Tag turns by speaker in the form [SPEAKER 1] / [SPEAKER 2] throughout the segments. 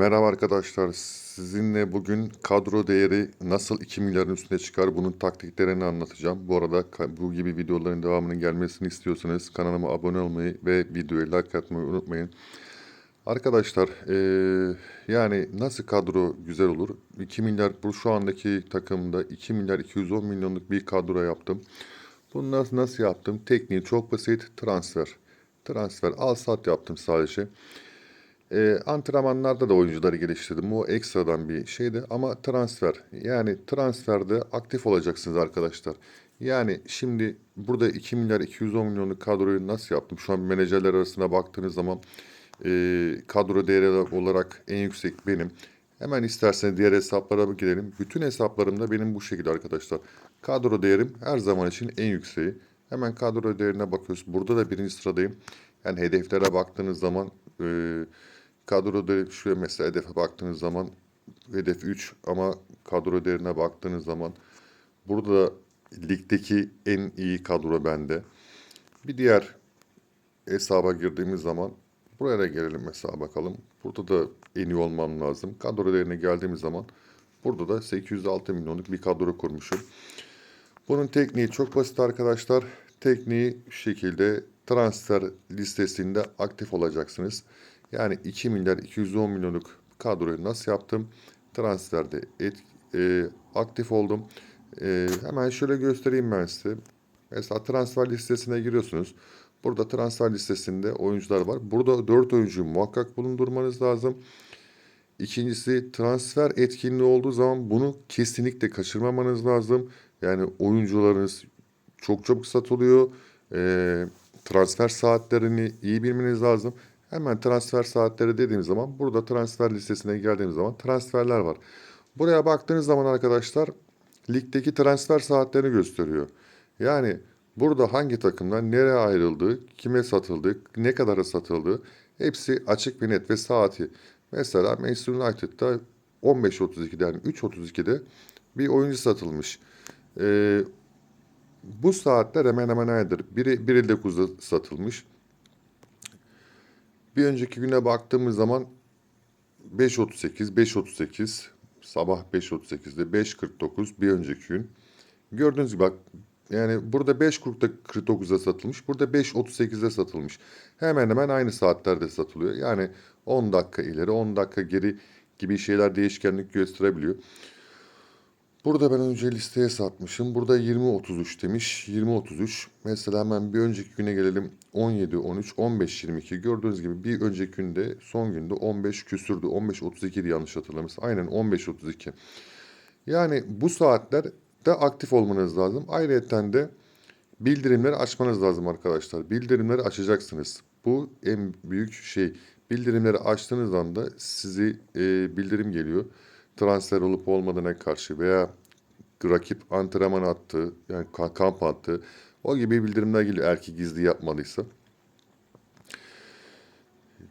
[SPEAKER 1] Merhaba arkadaşlar. Sizinle bugün kadro değeri nasıl 2 milyarın üstüne çıkar bunun taktiklerini anlatacağım. Bu arada bu gibi videoların devamının gelmesini istiyorsanız kanalıma abone olmayı ve videoya like atmayı unutmayın. Arkadaşlar eee, yani nasıl kadro güzel olur? 2 milyar bu şu andaki takımda 2 milyar 210 milyonluk bir kadro yaptım. Bunu nasıl, nasıl yaptım? Tekniği çok basit. Transfer. Transfer al sat yaptım sadece. Ee, antrenmanlarda da oyuncuları geliştirdim. O ekstradan bir şeydi ama transfer. Yani transferde aktif olacaksınız arkadaşlar. Yani şimdi burada 2 milyar 210 milyonluk kadroyu nasıl yaptım? Şu an menajerler arasında baktığınız zaman e, kadro değeri olarak en yüksek benim. Hemen isterseniz diğer hesaplara gidelim. Bütün hesaplarımda benim bu şekilde arkadaşlar. Kadro değerim her zaman için en yükseği. Hemen kadro değerine bakıyoruz. Burada da birinci sıradayım. Yani hedeflere baktığınız zaman e, kadro değeri şuraya mesela hedefe baktığınız zaman hedef 3 ama kadro değerine baktığınız zaman burada da ligdeki en iyi kadro bende. Bir diğer hesaba girdiğimiz zaman buraya da gelelim mesela bakalım. Burada da en iyi olmam lazım. Kadro değerine geldiğimiz zaman burada da 806 milyonluk bir kadro kurmuşum. Bunun tekniği çok basit arkadaşlar. Tekniği şu şekilde transfer listesinde aktif olacaksınız. Yani 2 milyar 210 milyonluk kadroyu nasıl yaptım? Transferde et, e, aktif oldum. E, hemen şöyle göstereyim ben size. Mesela transfer listesine giriyorsunuz. Burada transfer listesinde oyuncular var. Burada 4 oyuncuyu muhakkak bulundurmanız lazım. İkincisi transfer etkinliği olduğu zaman bunu kesinlikle kaçırmamanız lazım. Yani oyuncularınız çok çabuk satılıyor. Ee, transfer saatlerini iyi bilmeniz lazım. Hemen transfer saatleri dediğim zaman burada transfer listesine geldiğimiz zaman transferler var. Buraya baktığınız zaman arkadaşlar ligdeki transfer saatlerini gösteriyor. Yani burada hangi takımdan nereye ayrıldığı, kime satıldı, ne kadara satıldığı hepsi açık ve net ve saati. Mesela Manchester United'da 15.32'den 3.32'de bir oyuncu satılmış. Ee, bu saatler hemen hemen aynıdır. Biri 1.59'da satılmış. Bir önceki güne baktığımız zaman 5.38, 5.38, sabah 5.38'de 5.49 bir önceki gün. Gördüğünüz gibi bak yani burada 5.49'da satılmış, burada 5.38'de satılmış. Hemen hemen aynı saatlerde satılıyor. Yani 10 dakika ileri, 10 dakika geri gibi şeyler değişkenlik gösterebiliyor. Burada ben önce listeye satmışım. Burada 20-33 demiş. 20-33. Mesela hemen bir önceki güne gelelim. 17-13, 15-22. Gördüğünüz gibi bir önceki günde son günde 15 küsürdü. 15-32'di yanlış hatırlamıyorsam. Aynen 15-32. Yani bu saatler de aktif olmanız lazım. Ayrıca de bildirimleri açmanız lazım arkadaşlar. Bildirimleri açacaksınız. Bu en büyük şey. Bildirimleri açtığınız anda sizi e, bildirim geliyor. Transfer olup olmadığına karşı veya rakip antrenman attı, yani ka- kamp attı. O gibi bildirimler geliyor ki gizli yapmadıysa.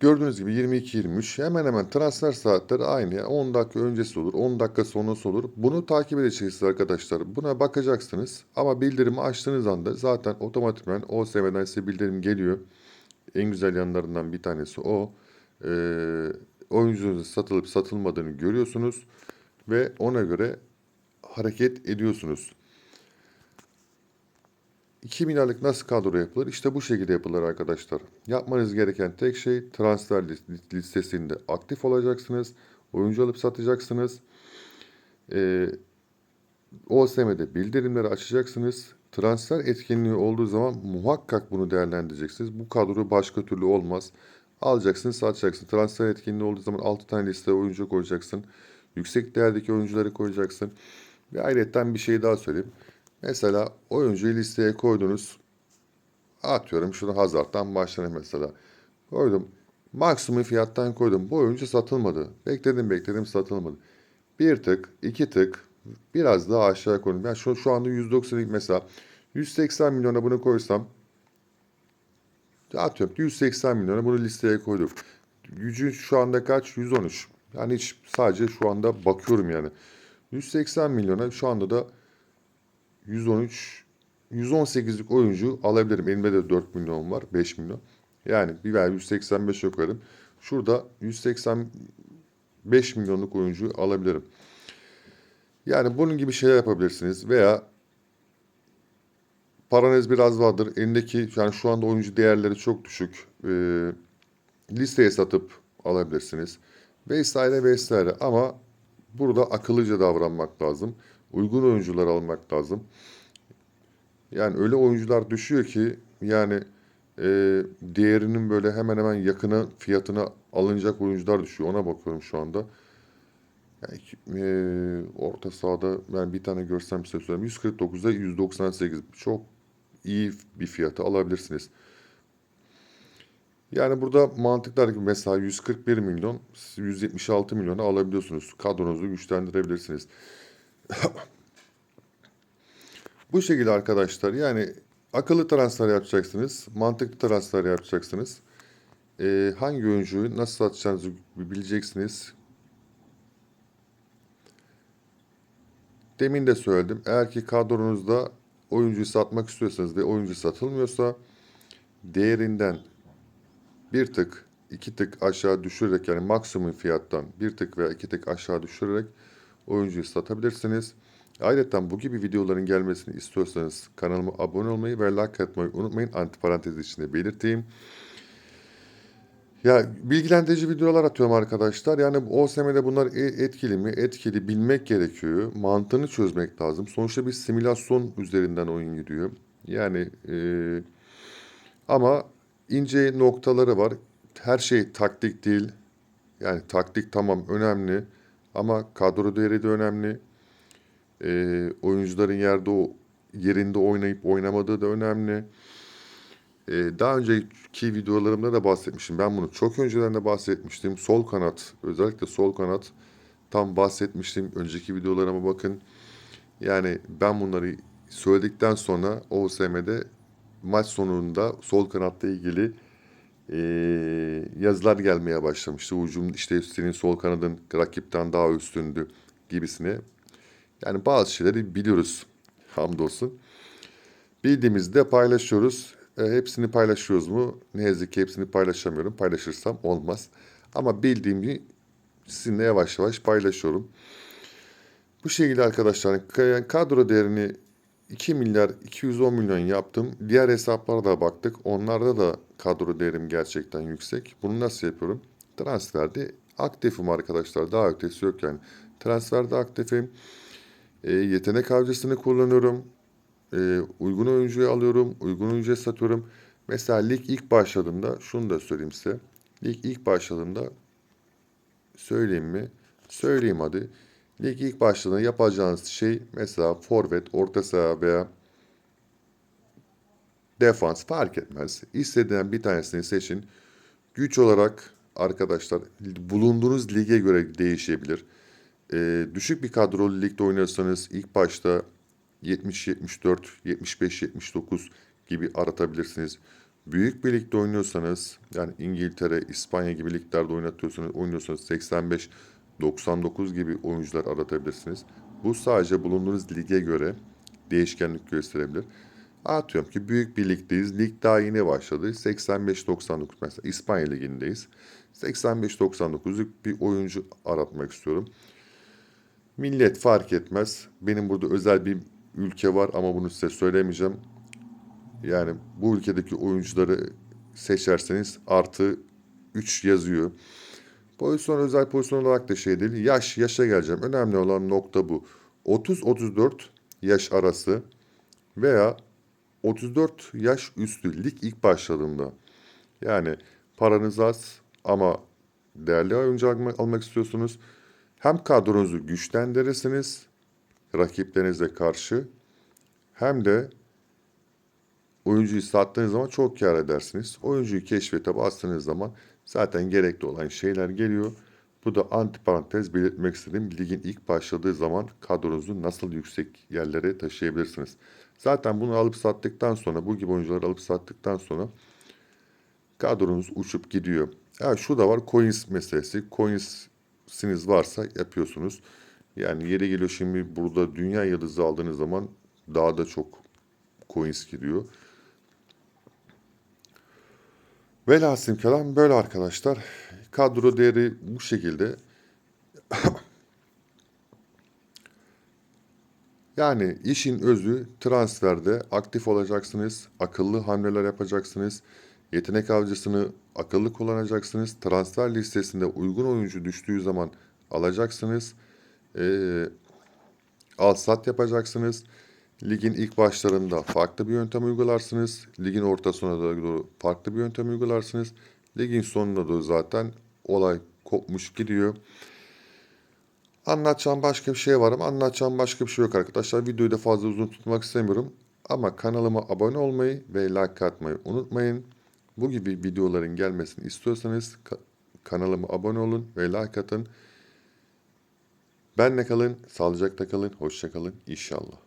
[SPEAKER 1] Gördüğünüz gibi 22-23 hemen hemen transfer saatleri aynı. Yani 10 dakika öncesi olur, 10 dakika sonrası olur. Bunu takip edeceksiniz arkadaşlar. Buna bakacaksınız ama bildirimi açtığınız anda zaten otomatikman OSM'den size bildirim geliyor. En güzel yanlarından bir tanesi o. Ee, oyuncunuzun satılıp satılmadığını görüyorsunuz ve ona göre hareket ediyorsunuz. 2 milyarlık nasıl kadro yapılır? İşte bu şekilde yapılır arkadaşlar. Yapmanız gereken tek şey transfer lis- listesinde aktif olacaksınız. Oyuncu alıp satacaksınız. Ee, OSM'de bildirimleri açacaksınız. Transfer etkinliği olduğu zaman muhakkak bunu değerlendireceksiniz. Bu kadro başka türlü olmaz. Alacaksın, satacaksın. Transfer etkinliği olduğu zaman 6 tane listeye oyuncu koyacaksın. Yüksek değerdeki oyuncuları koyacaksın. Ve ayrıca bir şey daha söyleyeyim. Mesela oyuncuyu listeye koydunuz. Atıyorum şunu Hazard'dan başlayalım mesela. Koydum. Maksimum fiyattan koydum. Bu oyuncu satılmadı. Bekledim bekledim satılmadı. Bir tık, iki tık biraz daha aşağı koydum. Ben şu, şu anda 190 mesela 180 milyona bunu koysam atıyorum 180 milyona bunu listeye koydum. Gücü şu anda kaç? 113. Yani hiç sadece şu anda bakıyorum yani. 180 milyona şu anda da 113 118'lik oyuncu alabilirim. Elimde de 4 milyon var. 5 milyon. Yani bir ver 185 koyarım. Şurada 180 5 milyonluk oyuncu alabilirim. Yani bunun gibi şeyler yapabilirsiniz veya paranız biraz vardır. Elindeki yani şu anda oyuncu değerleri çok düşük. Ee, listeye satıp alabilirsiniz. Vesaire vesaire ama burada akıllıca davranmak lazım. Uygun oyuncular almak lazım. Yani öyle oyuncular düşüyor ki yani e, değerinin böyle hemen hemen yakına fiyatına alınacak oyuncular düşüyor. Ona bakıyorum şu anda. Yani, e, orta sahada ben bir tane görsem size söyleyeyim. 149'da 198 çok iyi bir fiyatı alabilirsiniz. Yani burada mantıklar gibi mesela 141 milyon, 176 milyona alabiliyorsunuz. Kadronuzu güçlendirebilirsiniz. Bu şekilde arkadaşlar yani akıllı transfer yapacaksınız, mantıklı transfer yapacaksınız. Ee, hangi oyuncuyu nasıl satacağınızı bileceksiniz. Demin de söyledim. Eğer ki kadronuzda oyuncuyu satmak istiyorsanız ve oyuncu satılmıyorsa değerinden bir tık, iki tık aşağı düşürerek yani maksimum fiyattan bir tık veya iki tık aşağı düşürerek oyuncuyu satabilirsiniz. Ayrıca bu gibi videoların gelmesini istiyorsanız kanalıma abone olmayı ve like atmayı unutmayın. Antiparantez içinde belirteyim. Ya bilgilendirici videolar atıyorum arkadaşlar. Yani OSM'de bunlar e- etkili mi? Etkili bilmek gerekiyor. Mantığını çözmek lazım. Sonuçta bir simülasyon üzerinden oyun gidiyor. Yani e, ama ince noktaları var. Her şey taktik değil. Yani taktik tamam önemli ama kadro değeri de önemli. E, oyuncuların yerde o yerinde oynayıp oynamadığı da önemli. E, daha önceki videolarımda da bahsetmişim. Ben bunu çok önceden de bahsetmiştim. Sol kanat, özellikle sol kanat tam bahsetmiştim. Önceki videolarıma bakın. Yani ben bunları söyledikten sonra OSM'de maç sonunda sol kanatla ilgili e, yazılar gelmeye başlamıştı. Ucum işte senin sol kanadın rakipten daha üstündü gibisine. Yani bazı şeyleri biliyoruz hamdolsun. Bildiğimizde paylaşıyoruz. E, hepsini paylaşıyoruz mu? Ne yazık ki hepsini paylaşamıyorum. Paylaşırsam olmaz. Ama bildiğimi sizinle yavaş yavaş paylaşıyorum. Bu şekilde arkadaşlar ka- kadro değerini 2 milyar 210 milyon yaptım. Diğer hesaplara da baktık. Onlarda da kadro değerim gerçekten yüksek. Bunu nasıl yapıyorum? Transferde aktifim arkadaşlar. Daha ötesi yok yani. Transferde aktifim. E, yetenek avcısını kullanıyorum. E, uygun oyuncuyu alıyorum. Uygun oyuncuya satıyorum. Mesela lig ilk başladığında şunu da söyleyeyim size. Lig ilk başladığında söyleyeyim mi? Söyleyeyim hadi. Lig ilk başladığında yapacağınız şey mesela forvet, orta saha veya defans fark etmez. İstediğin bir tanesini seçin. Güç olarak arkadaşlar bulunduğunuz lige göre değişebilir. Ee, düşük bir kadrolu ligde oynuyorsanız ilk başta 70, 74, 75, 79 gibi aratabilirsiniz. Büyük bir ligde oynuyorsanız yani İngiltere, İspanya gibi liglerde oynatıyorsanız, oynuyorsanız 85, 99 gibi oyuncular aratabilirsiniz. Bu sadece bulunduğunuz lige göre değişkenlik gösterebilir. Atıyorum ki büyük bir ligdeyiz. Lig daha yeni başladı. 85-99 mesela İspanya ligindeyiz. 85-99'luk bir oyuncu aratmak istiyorum. Millet fark etmez. Benim burada özel bir ülke var ama bunu size söylemeyeceğim. Yani bu ülkedeki oyuncuları seçerseniz artı 3 yazıyor. Pozisyon özel pozisyon olarak da şey değil. Yaş, yaşa geleceğim. Önemli olan nokta bu. 30-34 yaş arası veya 34 yaş üstü lig ilk başladığında. Yani paranız az ama değerli oyuncu almak, istiyorsunuz. Hem kadronuzu güçlendirirsiniz rakiplerinize karşı hem de oyuncuyu sattığınız zaman çok kar edersiniz. Oyuncuyu keşfete bastığınız zaman zaten gerekli olan şeyler geliyor. Bu da antiparantez belirtmek istedim. Ligin ilk başladığı zaman kadronuzu nasıl yüksek yerlere taşıyabilirsiniz. Zaten bunu alıp sattıktan sonra bu gibi oyuncuları alıp sattıktan sonra kadronuz uçup gidiyor. Ha, şu da var coins meselesi. Coins'iniz varsa yapıyorsunuz. Yani yeri geliyor şimdi burada dünya yıldızı aldığınız zaman daha da çok coins gidiyor. Velhasıl kelam böyle arkadaşlar. Kadro değeri bu şekilde. Yani işin özü transferde aktif olacaksınız, akıllı hamleler yapacaksınız, yetenek avcısını akıllı kullanacaksınız, transfer listesinde uygun oyuncu düştüğü zaman alacaksınız, ee, al sat yapacaksınız. Ligin ilk başlarında farklı bir yöntem uygularsınız, ligin ortasına doğru farklı bir yöntem uygularsınız, ligin sonuna doğru zaten olay kopmuş gidiyor. Anlatacağım başka bir şey var ama anlatacağım başka bir şey yok arkadaşlar. Videoyu da fazla uzun tutmak istemiyorum. Ama kanalıma abone olmayı ve like atmayı unutmayın. Bu gibi videoların gelmesini istiyorsanız ka- kanalıma abone olun ve like atın. Benle kalın, sağlıcakla kalın, hoşça kalın inşallah.